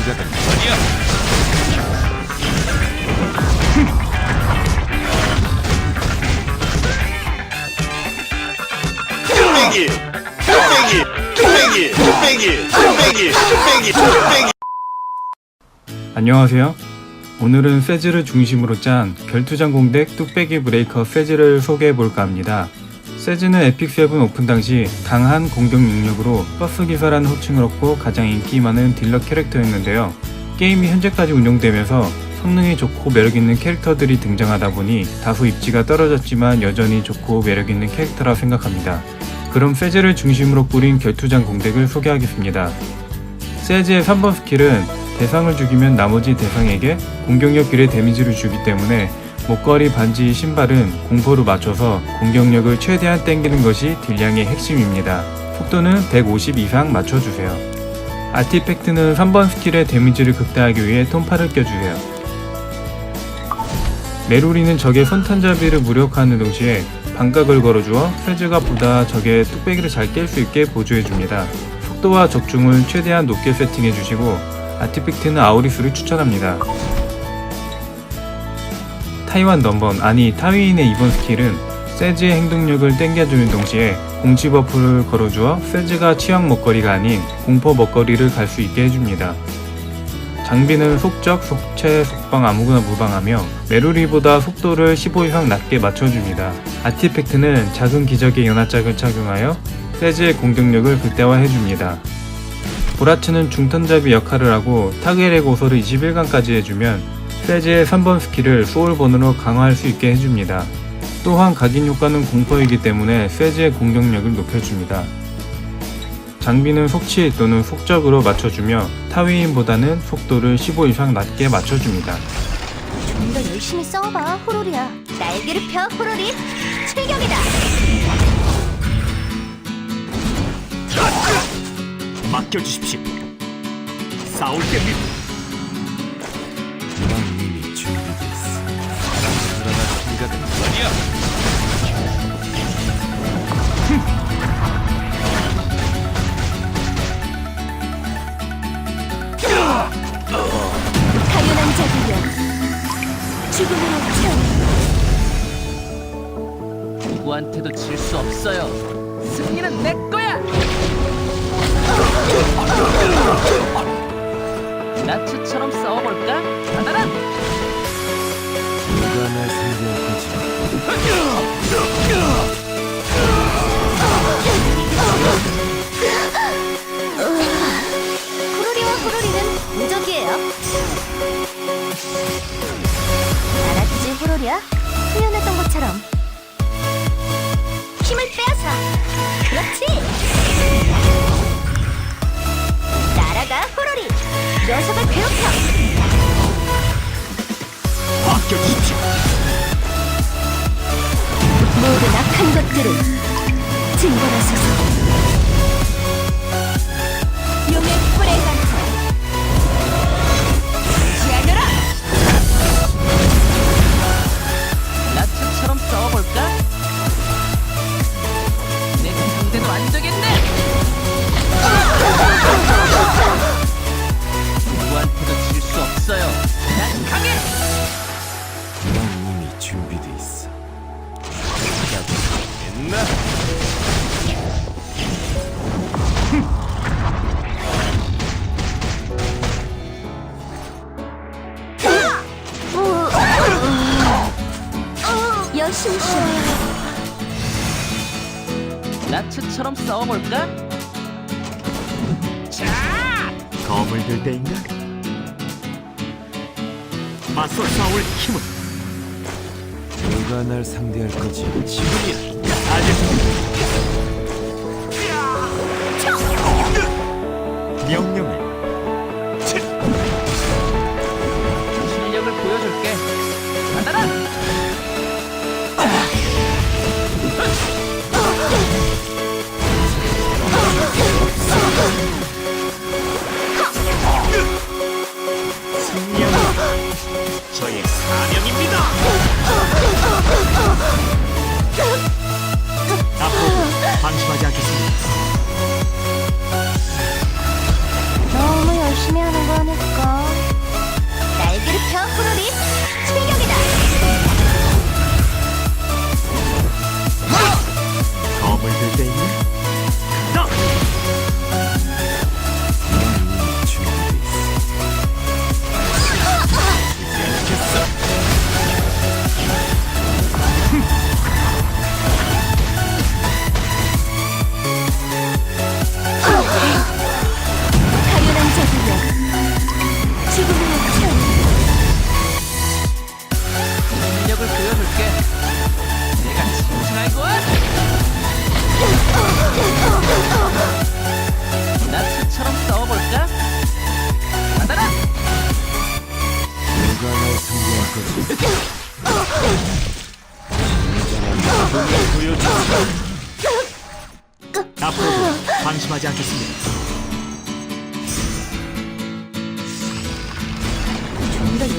승자는 아니야. 뚝배기 뚝배기 뚝배기 뚝배기 뚝배기 뚝배기 뚝배기 안녕하세요. 오늘은 세즈를 중심으로 짠 결투장 공덱 뚝배기 브레이커 세즈를 소개해 볼까 합니다. 세즈는 에픽 세븐 오픈 당시 강한 공격 능력으로 버스 기사라는 호칭을 얻고 가장 인기 많은 딜러 캐릭터였는데요. 게임이 현재까지 운영되면서 성능이 좋고 매력있는 캐릭터들이 등장하다 보니 다소 입지가 떨어졌지만 여전히 좋고 매력있는 캐릭터라 생각합니다. 그럼 세즈를 중심으로 꾸린 결투장 공덱을 소개하겠습니다. 세즈의 3번 스킬은 대상을 죽이면 나머지 대상에게 공격력 1의 데미지를 주기 때문에 목걸이, 반지, 신발은 공포로 맞춰서 공격력을 최대한 땡기는 것이 딜량의 핵심입니다. 속도는 150 이상 맞춰주세요. 아티팩트는 3번 스킬의 데미지를 극대화하기 위해 톤파를 껴주세요. 메루리는 적의 손탄잡이를 무력화하는 동시에 반각을 걸어주어 세즈가 보다 적의 뚝배기를 잘 깰 수 있게 보조해줍니다. 속도와 적중을 최대한 높게 세팅해주시고 아티팩트는 아우리스를 추천합니다. 타이완 넘번 아니 타위인의 이번 스킬은 세즈의 행동력을 땡겨주는 동시에 공치 버프를 걸어주어 세즈가 취향 먹거리가 아닌 공포 먹거리를 갈 수 있게 해줍니다. 장비는 속적, 속체, 속방 아무거나 무방하며 메루리보다 속도를 15 이상 낮게 맞춰줍니다. 아티팩트는 작은 기적의 연화짝을 착용하여 세즈의 공격력을 극대화해줍니다. 보라츠는 중턴잡이 역할을 하고 타겟의 고소를 21강까지 해주면 세즈의 3번 스킬을 소울본으로 강화할 수 있게 해줍니다. 또한 각인 효과는 공포이기 때문에 세즈의 공격력을 높여줍니다. 장비는 속치 또는 속적으로 맞춰주며 타위인보다는 속도를 15 이상 낮게 맞춰줍니다. 좀 더 열심히 싸워봐, 호로리야. 날개를 펴, 호로리. 출격이다. 맡겨주십시오 싸울 때입니다 승자는 아니야. 당연한 자들이여. 죽음으로 태어. 누구한테도 질 수 없어요. 승리는 내 거야. 것들을 증거하소서. 용의 뿔에 간터 지하노라 나츠처럼 싸워볼까? 내 상대도 안 되겠네. 누구한테도 질 수 없어요. 난 강해. 난 이미 준비돼 있어. 나츠처럼 싸워볼까? 검을 들 때인가? 맞서 싸울 힘은 누가 날 상대할 거지? 지금이야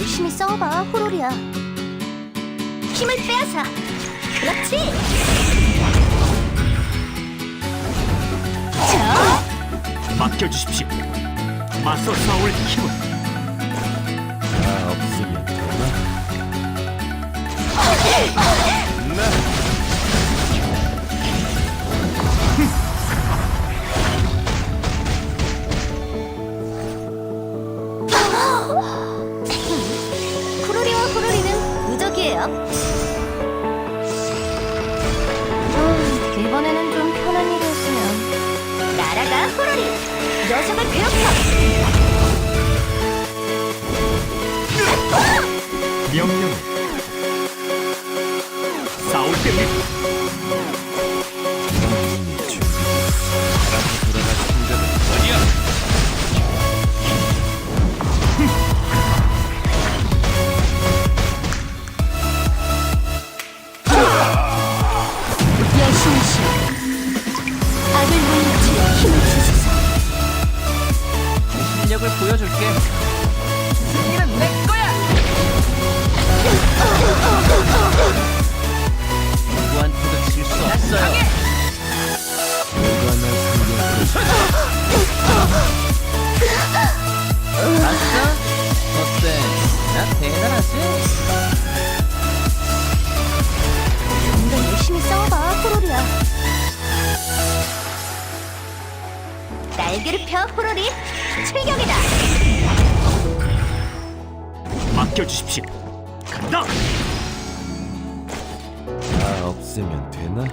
열심히 싸워봐, 호로리야. 힘을 빼앗아. 그렇지. 자, 맡겨주십시오. 맞서 싸울 힘을 나 없으면 되나? 호 무적이에요. 음, 이번에는 좀 편한 일이 었으면. 날아가, 호로리. 녀석을 괴롭혀. 명령. 싸울 때입 승리는 내 거야. 누구한테도 질 수 없어요. 누가 날 상대할 거지? 봤어? 어때? 나 대단하지? 좀 더 열심히 싸워봐, 호로리야. 날개를 펴, 호로리. 출격이다. 맡겨주십시오. 간다. 나 없으면 되나?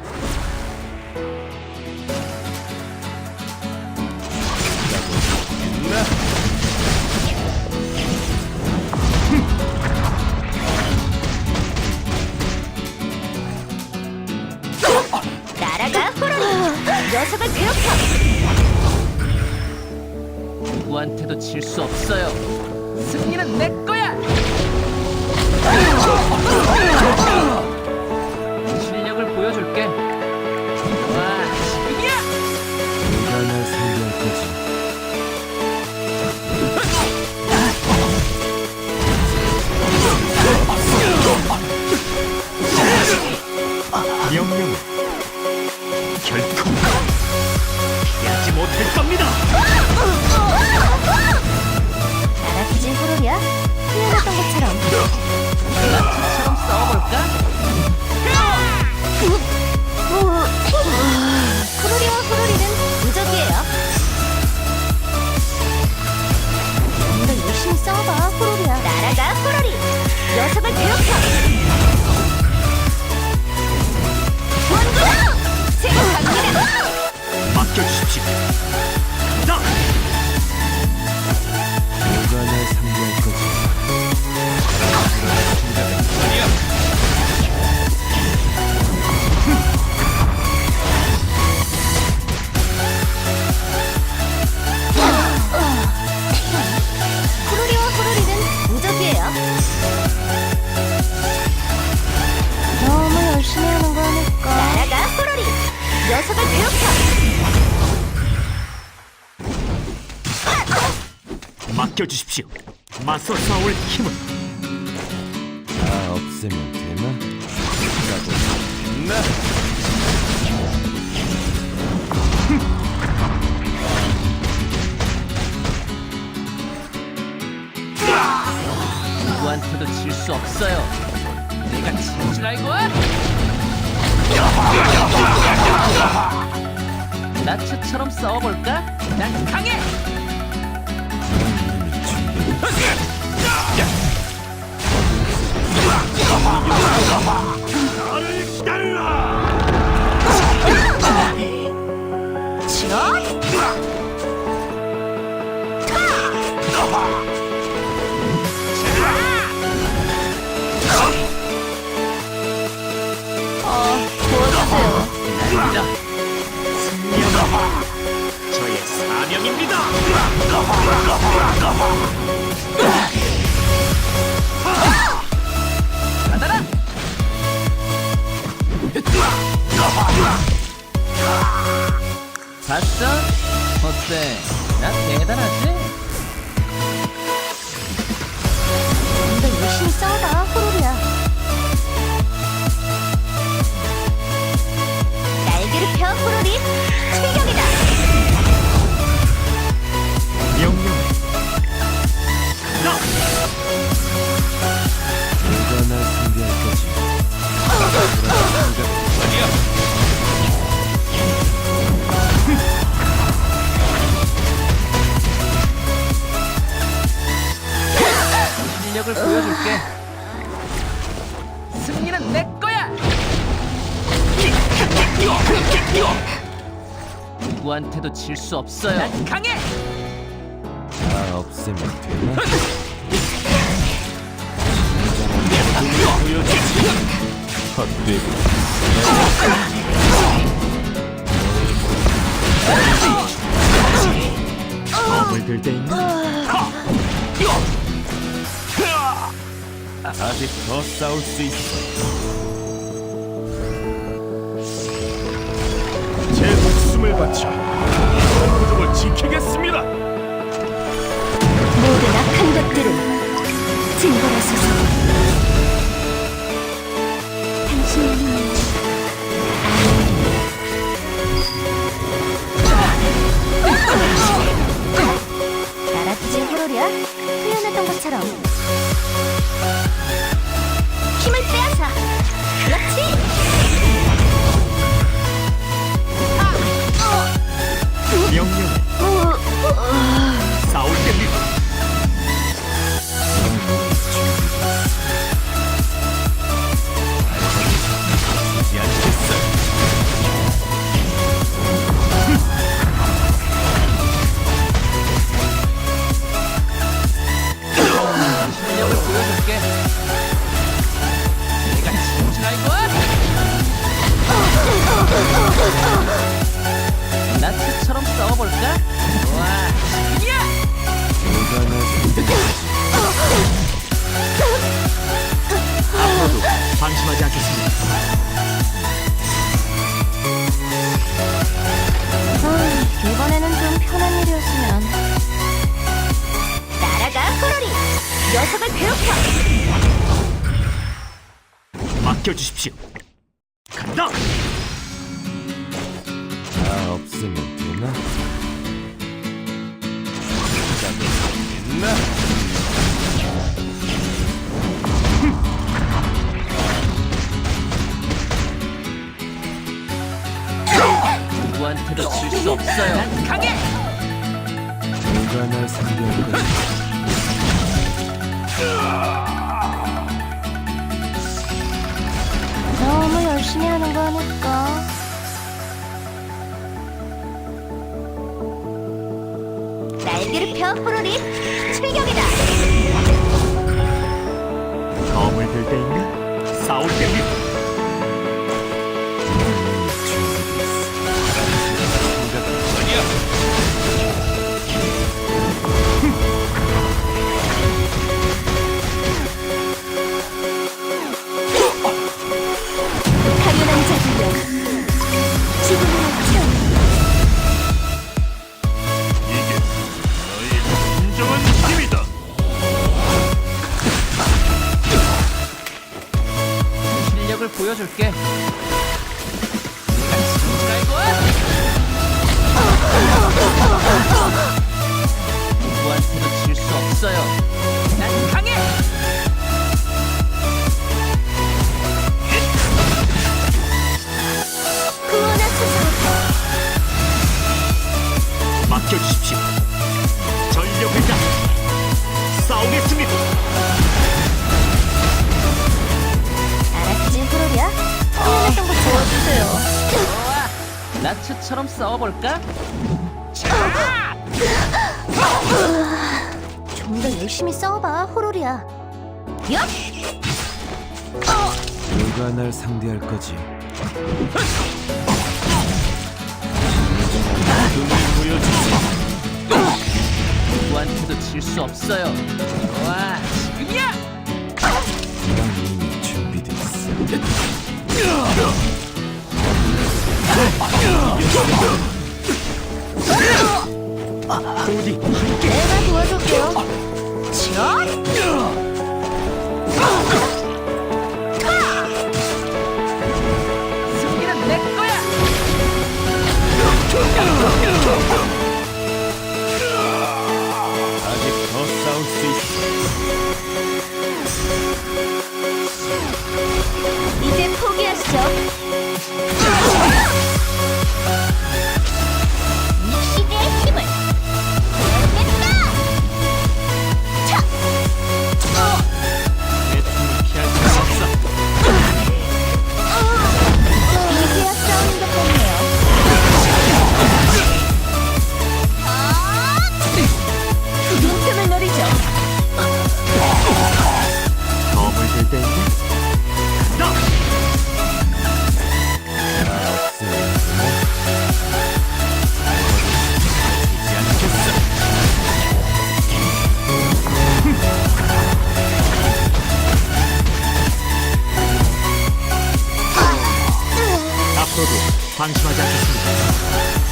날아가, 호로리. 녀석을 괴롭혀. 누구한테도 질 수 없어요. 승리는 내 거야. Oh! 것처럼. 나처럼 싸워볼까? 누구한테도 질 수 없어요. 내가 칭찬할 거야. 나츠처럼 싸워볼까? 난 강해! 나 저의 사명입니다. 봤어? 어때? 나 대단하지? 좀더 열심히 싸워 실력을 보여줄게. 승리는 내 거야. 누구한테도 질 수 없어요. 난 강해. 다 없애면 되나? 헛되고 검을 들때 있나? 아직 더 싸울 수 있어. 제 목숨을 바쳐 이 구족을 지키겠습니다. 모든 악한 것들을 징벌하소서. 당신은 알았지, 호로리야? 표현했던 것처럼. 싸워볼까? 날 상대할 앞으로도 방심하지 않겠습니다. 음, 이번에는 좀 편한 일이었으면. 날아가, 호로리! 녀석을 괴롭혀! 맡겨주십시오. 없어요. 난 강해! 누가 날 상대할 거지? 너무 열심히 하는 거 아닐까? 날개를 펴, 호로리! 출격이다! 검을 들때 있나? 싸울 때입니다. 실력을 보여줄게. 누구한테도 질 수 없어요. 난 강해. 맡겨주십시오. 전력을 다 싸우겠습니다. 주세요. 좋아. 나츠처럼 싸워볼까? 좀 더 열심히 싸워봐, 호로리야. 얍! 누가 날 상대할 거지? 누구한테도 질 수 없어요. 좋아. 지금이야. 난 이미 준비돼 있어. 부디 방심하지 않겠습니다.